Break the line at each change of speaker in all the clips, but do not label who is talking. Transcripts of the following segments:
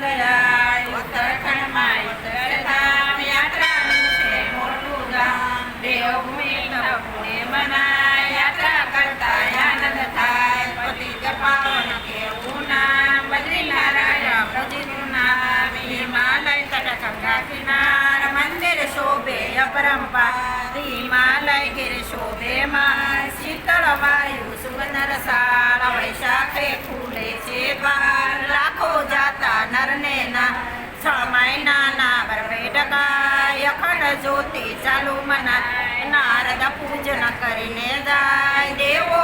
đây là જ્યોતિ ચાલુ મના નારદ પૂજન કરીને જાય દેવો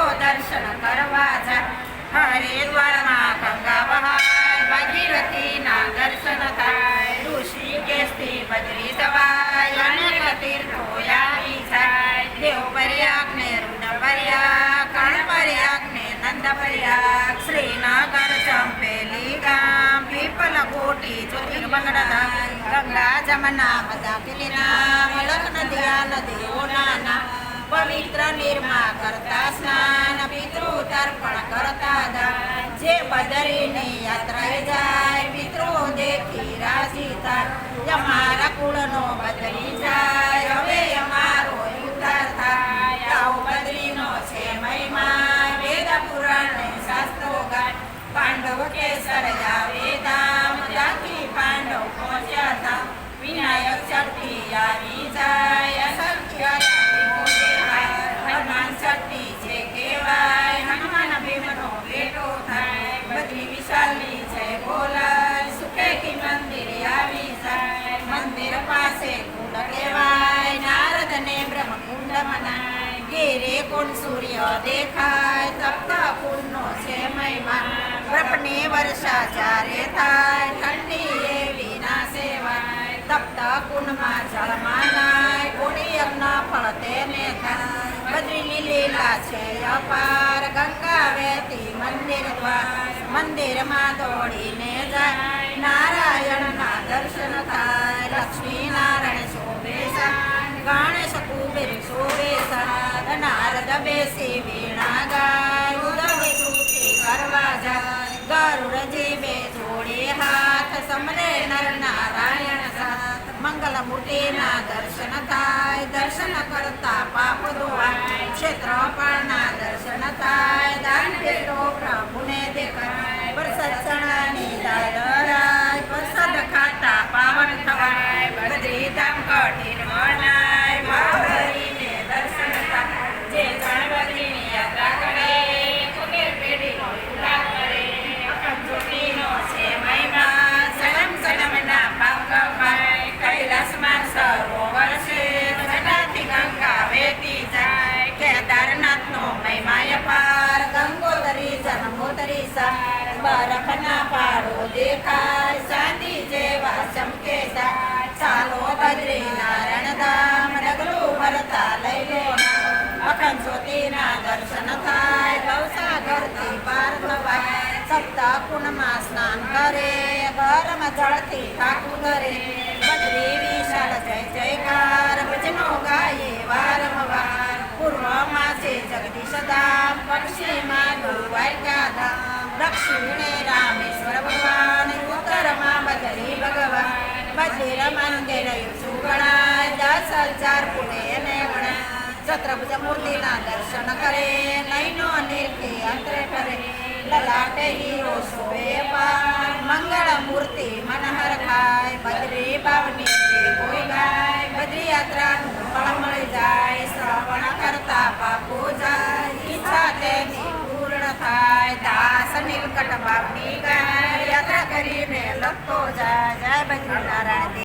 ગંગા જમના મલક પવિત્ર નિર્મા કરતા સ્નાન, પિતૃ તર્પણ કરતા દાન. જે બદરીની યાત્રાએ જાય, પિતૃ દેખી રાજી થાય. અમારા કુળનો બદલી જાય. મનાય કોણ સૂર્ય દેખાય? તપ્ત કુંડનો છે મહિમા. પ્રપને વર્ષા ચારે થાય, ઠંડી એવી ના સેવાય. તપ્ત કુંડમાં જળમાં નાય કોડી યજ્ઞ ફળ તેને થાય? બદ્રીની લીલા છે અપાર, ગંગા વેતી મંદિર દ્વાર. મંદિરમાં દોડીને જાય, નારાયણના સમરે નર નારાયણ સાથ, મંગલ મૂર્તિના દર્શન થાય, દર્શન કરતા પાપ ધોવાય ક્ષેત્રફળના દર્શન થાય, દાન પેટો પ્રભુને દેખાય પ્રસાદ ચણાની દાળ પ્રસાદ ખાતા પાવન થવાય બદ્રી ધામ કઠિન બરફના પાડો દેખાય જેવા ચમકે નારાયણ ધામ ડગલું ભરતા લઈ દર્શન થાય ગૌસાગરથી પાર થવાય સપ્ત કુંડમાં સ્નાન કરે ગરમ જળથી ઠાકુર ધરે બદ્રી વિશાળ જય જયકાર ભજનો ગાયે વારંવાર રામેશ્વર ભગવાન ઉત્તરમાં બદરી ભગવાન બદ્રીર મંદિર દસ હજાર પુણે ને ગણાય ચત્રભુજ મૂર્તિના દર્શન કરે નૈનો નીરથી અંતરે કરે લલાટે હીરો શોભે પાર, મંગળ મૂર્તિ મનહર ખાય. બદ્રી બાવની કોઈ ગાય, બદરી યાત્રાનું ફળ મળી જાય. શ્રવણ કરતા પાપો નીલકંઠ બાપની ગાય યાત્રા કરીને લખતો જાય જય બદ્રી નારાયણ.